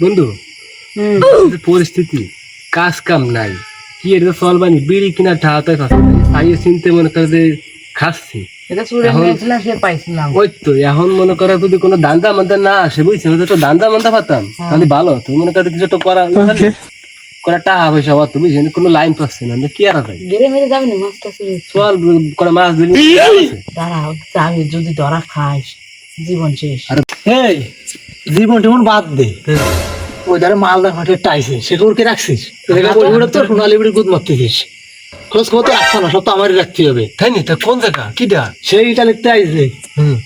বন্ধু পরিস্থিতি কাজ কাম নাই। কি এটা চলবানি বিড়ি কিনা ঠাহাতে খাইয়ে চিনতে মনে করে যে খাচ্ছি। এটা চুরে এখন- নিয়েছিলাম সে পাইছিলাম। ওই তো এখন মনে করো যদি কোনো দান্দা মান্দা না আসে বুঝছি? তো দান্দা মান্দা পাতাম তাহলে ভালো। হতো মনে করো কিছু একটা করা করা টাকা পয়সা হতো বুঝছি কোনো লাইন পাচ্ছে না। কি আর আছে গেরে মেরে যাবি না মাছটা চল করে মাছ দাঁড়াও যাবি যদি ধরা খাস জীবন শেষ। এই! জীবন টিমন বাদ দে। ওই ধারে মালদা ফাটে টাইছে। ওর কে রাখছিস? ওইগুলো তো সোনালি বিড়ি গুদ মারতেছিস। খোঁজ খবর তো রাখছো না সব তো আমারই রাখতে হবে। তাই নি? তা কোন জায়গা? কিটা সেইটা লিখতে আইছে।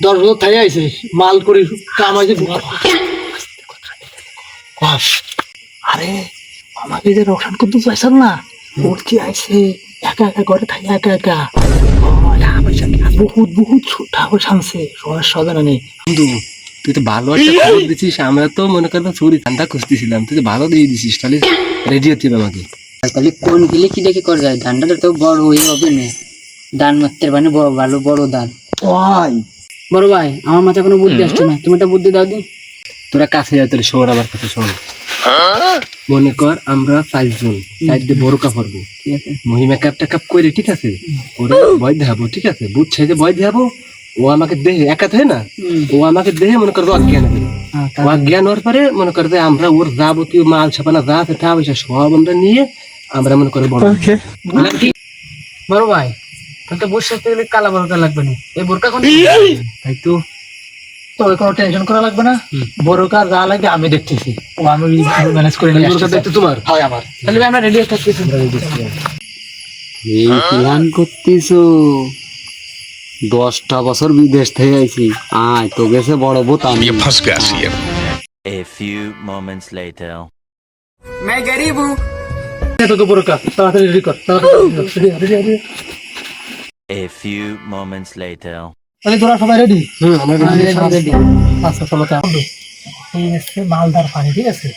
দশ বছর থাই আইছে। মাল করি কামাইছে আরে আমাকে যে রোশন করতে চাইছেন না ওর কি আইছে একা একা ঘরে থাকি একা একা। ও, বহুত বহুত টাকা পয়সা আনছে সমস্যা হবে না নেই তুই তো ভালো একটা খবর দিছিস আমরা তো মনে করতাম চুরি ধান্দা খুঁজতেছিলাম তুই তো ভালো দিয়ে দিছিস তাহলে রেডি হতে হবে আমাকে তাহলে কোন গেলে কি দেখে করে যায়? ধানটা তো বড় হয়ে হবে না। দান মারতে মানে বড় ভালো বড় দান। ওই বড় ভাই আমার মাথায় কোনো বুদ্ধি আসছে না। তুমি একটা বুদ্ধি দাও দি। তোরা কাছে যা তোর শোন আমার কথা শোন। মনে কর আমরা পাঁচজন সাইড দিয়ে বড় কাপড় ঠিক আছে। মহিমা কাপ করে ঠিক আছে? ওরে ভয় দেখাবো ঠিক আছে? বুঝ ছেড়ে ভয় দেখাবো? ও আমাকে দেহে একা থাকে না? ও আমাকে দেহে মনে করো অজ্ঞান হ্যাঁ, ও অজ্ঞান হওয়ার পরে মনে করো যে আমরা ওর যাবতীয় মাল ছাপানা যা আছে টাকা পয়সা সব আমরা নিয়ে আমরা মনে করো বড়। কি? বড় ভাই তাহলে তো বসে থাকতে গেলে কালা বড়টা লাগবে না। এই বোরকা কোন তাই তো। তবে কোনো টেনশন করা লাগবে না? বড় যা লাগে আমি দেখতেছি। ও আমি ম্যানেজ করে নিয়ে বোরকা। দায়িত্ব তোমার? হয় আমার। তাহলে আমরা রেডি থাকতেছি। এই প্ল্যান করতেছো। দশটা বছর বিদেশ থেকে আইছি আয় তো গেছে বড় বোত আমি फंस गया CM A few moments later. मैं गरीब हूँ তোকে বড় কাজ তাড়াতাড়ি রেডি কর তাড়াতাড়ি ready, ready, ready। A few moments later. তাহলে তোরা সবাই রেডি হুম আমরা রেডি আচ্ছা চলো তাহলে এই হচ্ছে মালদার পানি ঠিক আছে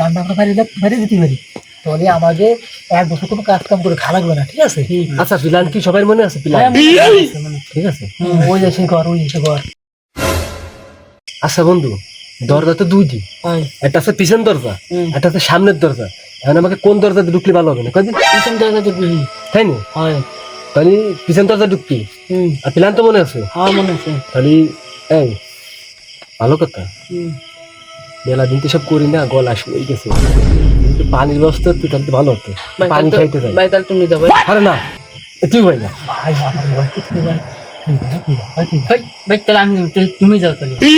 দান্ডা পানি পানি দিতে পারি তাহলে আমাকে এক বছর কোনো কাজ কাম করে খাওয়া লাগবে না ঠিক আছে? আচ্ছা প্ল্যান কি সবার মনে আছে প্ল্যান ঠিক আছে? ওই কর ওই কর আচ্ছা বন্ধু দরজা তো দুইটি। একটা আছে পিছন দরজা একটা আছে সামনের দরজা। এখন আমাকে কোন দরজা দিয়ে ঢুকলে ভালো হবে না? কদিন পিছন বুঝি তাই না? হয়। তাহলে পিছন দরজা ঢুকবি? আর প্ল্যান তো মনে আছে? আমার মনে আছে। তাহলে এই ভালো কথা। মেলা দিন তো সব করি না গলা শুয়ে গেছে। পানির ব্যবস্থা তুই তাহলে ভালো হতো। ভাই, পানি খাইতে যাই ভাই তাহলে তুমি যাবে আরে না তুই ভাই না। ভাই আমার ভাই ভাই তুই ভাই, ভাই, তুই ভাই। ভাই ভাই তাহলে আমি তুমি যাও তাহলে। তুমি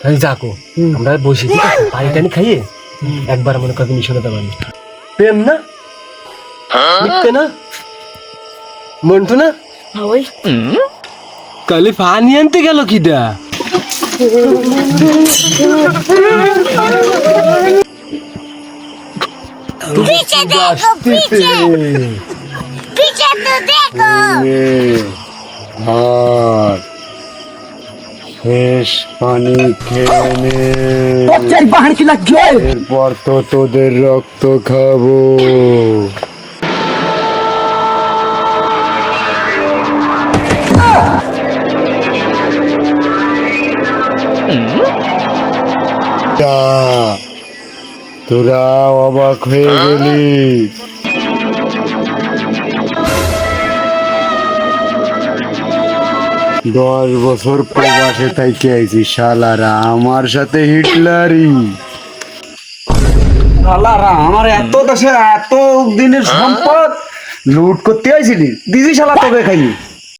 তাহলে যাকো আমরা বসে পানি টানি খাইয়ে একবার মনে করবি মিশনে দেবো আমি। প্রেম না? মিথ্যে না? মন্টু না? হ্যাঁ, কালি পানি আনতে গেল কিডা? পিছে দেখো পিছে পিছে তো দেখো শেষ পানি খেয়ে নে এরপর তো তোদের রক্ত খাব তোরা অবাক হয়ে গেলি। দশ বছর প্রবাসে তাইকে আইছি শালারা আমার সাথে হিটলারি শালারা আমার এত দেশে এত দিনের সম্পদ লুট করতে আইছিলি দিদি শালা তোকে খাইনি।